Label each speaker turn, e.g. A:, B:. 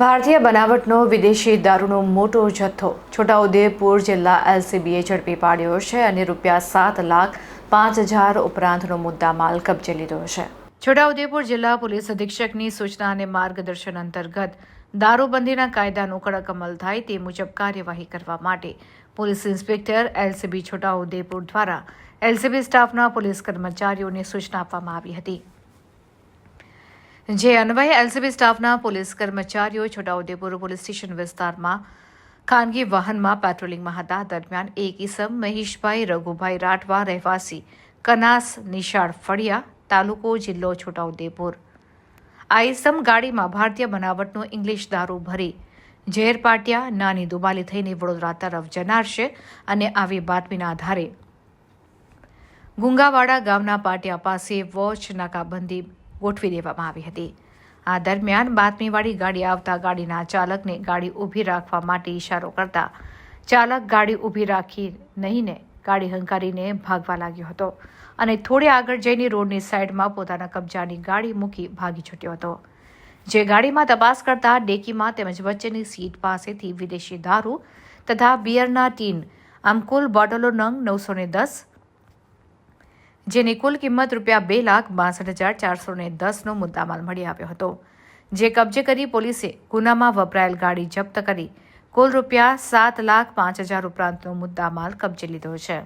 A: ભારતીય બનાવટનો વિદેશી દારૂનો મોટો જથ્થો. છોટાઉદેપુર જિલ્લા એલસીબીએ ઝડપી પાડ્યો છે અને રૂપિયા સાત લાખ પાંચ હજાર ઉપરાંતનો મુદ્દામાલ કબજે લીધો છે. છોટાઉદેપુર જિલ્લા પોલીસ અધિક્ષકની સૂચના અને માર્ગદર્શન અંતર્ગત દારૂબંધીના કાયદાનો કડક અમલ થાય તે મુજબ કાર્યવાહી કરવા માટે પોલીસ ઇન્સ્પેક્ટર એલસીબી છોટાઉદેપુર દ્વારા એલસીબી સ્ટાફના પોલીસ કર્મચારીઓને સૂચના આપવામાં આવી હતી. જે અન્વયે એલસીબી સ્ટાફના પોલીસ કર્મચારીઓ છોટાઉદેપુર પોલીસ સ્ટેશન વિસ્તારમાં ખાનગી વાહનમાં પેટ્રોલિંગમાં હતા. દરમિયાન એક ઇસમ મહેશભાઈ રઘુભાઈ રાઠવા રહેવાસી કનાસ નિશાળ ફળિયા તાલુકો જિલ્લો છોટાઉદેપુર. આ ઇસમ ગાડીમાં ભારતીય બનાવટનો ઇંગ્લિશ દારૂ ભરી ઝેર પાટિયા, નાની દુબાલી થઈને વડોદરા તરફ જનાર છે અને આવી બાતમીના આધારે ગુંગાવાડા ગામના પાટિયા પાસે વોચ, નાકાબંધી ગોઠવી દેવામાં આવી હતી. આ દરમિયાન બાતમીવાળી ગાડી આવતા ગાડીના ચાલકને ગાડી ઊભી રાખવા માટે ઇશારો કરતા ચાલક ગાડી ઊભી રાખી નહીંને ગાડી હંકારીને ભાગવા લાગ્યો હતો અને થોડે આગળ જઈને રોડની સાઈડમાં પોતાના કબજાની ગાડી મૂકી ભાગી છૂટ્યો હતો. જે ગાડીમાં તપાસ કરતા ડેકીમાં તેમજ વચ્ચેની સીટ પાસેથી વિદેશી દારૂ તથા બિયરના ટીન, આમ કુલ બોટલો નંગ નવસો દસ જેની કુલ કિંમત રૂપિયા બે લાખ બાસઠ હજાર ચારસો ને દસનો મુદ્દામાલ મળી આવ્યો હતો. જે કબજે કરી પોલીસે ગુનામાં વપરાયેલ ગાડી જપ્ત કરી કુલ રૂપિયા સાત લાખ પાંચ હજાર ઉપરાંતનો મુદ્દામાલ કબજે લીધો છે.